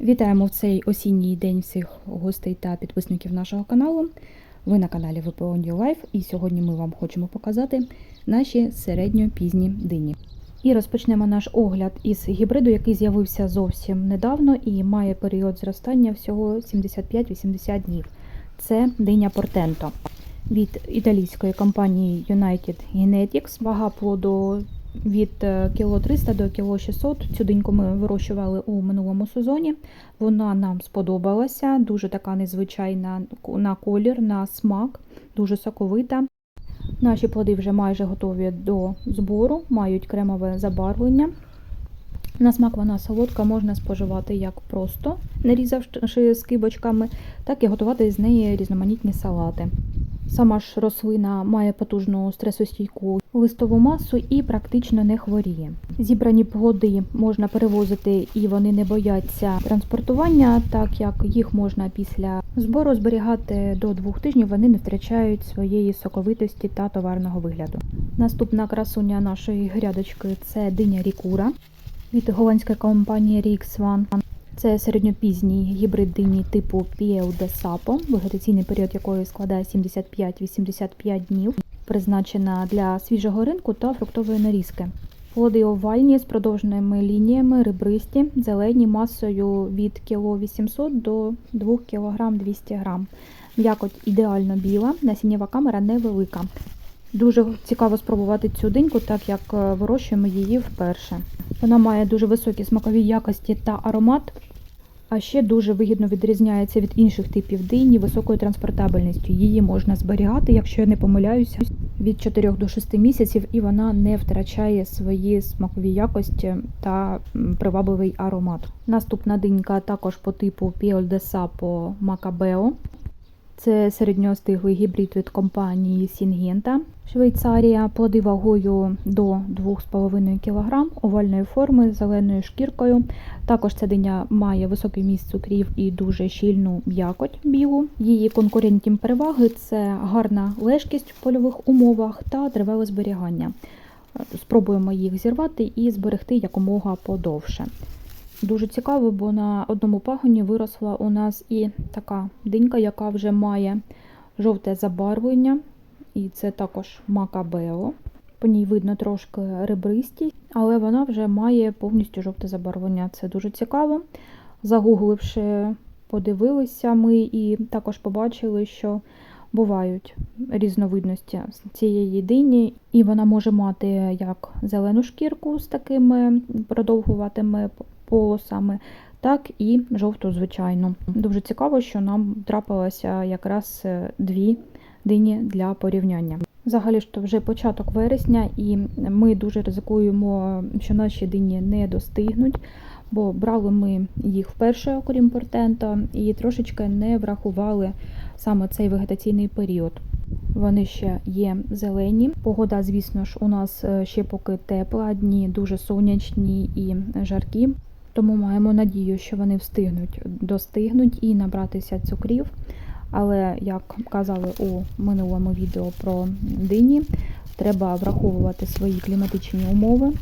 Вітаємо в цей осінній день всіх гостей та підписників нашого каналу. Ви на каналі VPO New Life і сьогодні ми вам хочемо показати наші середньо-пізні дині. І розпочнемо наш огляд із гібриду, який з'явився зовсім недавно і має період зростання всього 75-80 днів. Це диня Портенто від італійської компанії United Genetics. Вага плоду від е, кіло 300 до кіло 600. Цю диньку ми вирощували у минулому сезоні. Вона нам сподобалася, дуже така незвичайна на колір, на смак, дуже соковита. Наші плоди вже майже готові до збору, мають кремове забарвлення. На смак вона солодка, можна споживати як просто, нарізавши скибочками, так і готувати з неї різноманітні салати. Сама ж рослина має потужну стресостійку листову масу і практично не хворіє. Зібрані плоди можна перевозити і вони не бояться транспортування, так як їх можна після збору зберігати до двох тижнів, вони не втрачають своєї соковитості та товарного вигляду. Наступна красуня нашої грядочки це диня Рікура від голландської компанії Rix One. Це середньопізній гібрид дині типу de Sapo, вегетаційний період якої складає 75-85 днів, призначена для свіжого ринку та фруктової нарізки. Плоди овальні з продовженими лініями, ребристі, зелені масою від кіло 800 до 2 кг 200 г. М'якоть ідеально біла, насіннєва камера невелика. Дуже цікаво спробувати цю диньку, так як е, вирощуємо її вперше. Вона має дуже високі смакові якості та аромат, а ще дуже вигідно відрізняється від інших типів дині високою транспортабельністю. Її можна зберігати, якщо я не помиляюся, від 4 до 6 місяців, і вона не втрачає свої смакові якості та привабливий аромат. Наступна динька також по типу Piol de Sapo Macabeo. Це середньостиглий гібрид від компанії Сінгента Швейцарія, плоди вагою до 2,5 кг, овальної форми, зеленою шкіркою. Також ця диня має високий міст цукрів і дуже щільну м'якоть білу. Її конкурентні переваги це гарна лежкість в польових умовах та тривале зберігання. Спробуємо їх зірвати і зберегти якомога подовше. Дуже цікаво, бо на одному пагоні виросла у нас і така динька, яка вже має жовте забарвлення, і це також макабео. По ній видно трошки ребристість, але вона вже має повністю жовте забарвлення. Це дуже цікаво. Загугливши, подивилися ми і також побачили, що бувають різновидності цієї дині, і вона може мати як зелену шкірку з такими продовгуватими полосами, так і жовту звичайну. Дуже цікаво, що нам трапилося якраз е, дві дині для порівняння. Взагалі ж то вже початок вересня, і ми дуже ризикуємо, що наші дині не достигнуть, бо брали ми їх вперше, окрім портента, і трошечки не врахували саме цей вегетаційний період. Вони ще є зелені. Погода, звісно ж, у нас е, ще поки тепла, дні дуже сонячні і жаркі. Тому маємо надію, що вони встигнуть достигнуть і набратися цукрів. Але, як казали у минулому відео про дині, треба враховувати свої кліматичні умови,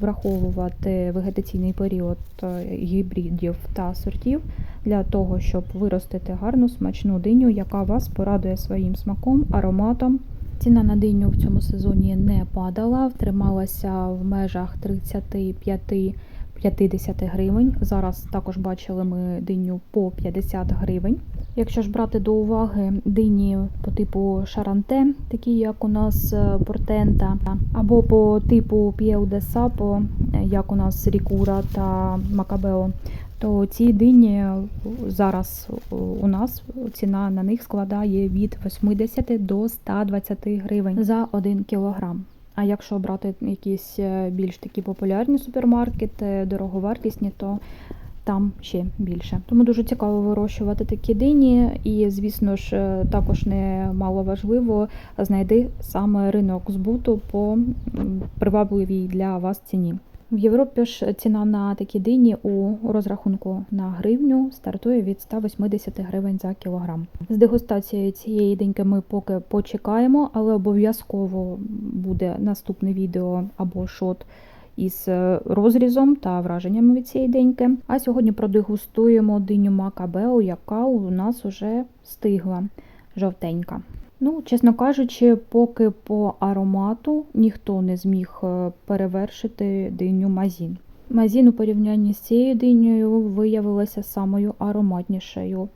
враховувати вегетаційний період е, гібридів та сортів для того, щоб виростити гарну смачну диню, яка вас порадує своїм смаком, ароматом. Ціна на диню в цьому сезоні не падала, втрималася в межах 35 50 гривень. Зараз також бачили ми диню по 50 гривень. Якщо ж брати до уваги дині по типу шаранте, такі як у нас е, портента, або по типу П'єу де Сапо, е, як у нас Рікура та Макабео, то ці дині зараз у нас ціна на них складає від 80 до 120 гривень за 1 кілограм. А якщо брати якісь е, більш такі популярні супермаркети, дороговартісні, то там ще більше. Тому дуже цікаво вирощувати такі дині, і, звісно ж, е, також немало важливо знайти саме ринок збуту по привабливій для вас ціні. В Європі ж ціна на такі дині у розрахунку на гривню стартує від 180 гривень за кілограм. З дегустацією цієї диньки ми поки почекаємо, але обов'язково буде наступне відео або шот із е, розрізом та враженнями від цієї деньки. А сьогодні продегустуємо диню Макабео, яка у нас уже стигла жовтенька. Ну, чесно кажучи, поки по аромату ніхто не зміг е, перевершити диню Мазін. Мазін у порівнянні з цією динею виявилася самою ароматнішою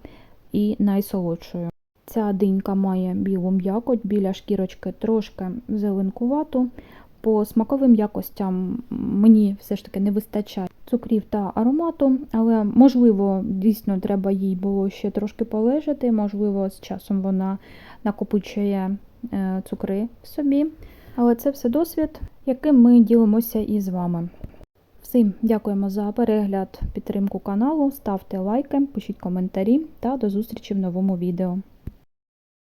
і найсолодшою. Ця динька має білу м'якоть, біля шкірочки трошки зеленкувату. По смаковим якостям мені все ж таки не вистачає цукрів та аромату, але можливо, дійсно треба їй було ще трошки полежати, можливо, з часом вона накопичує е, цукри в собі. Але це все досвід, яким ми ділимося із вами. Всім дякуємо за перегляд, підтримку каналу, ставте лайки, пишіть коментарі та до зустрічі в новому відео.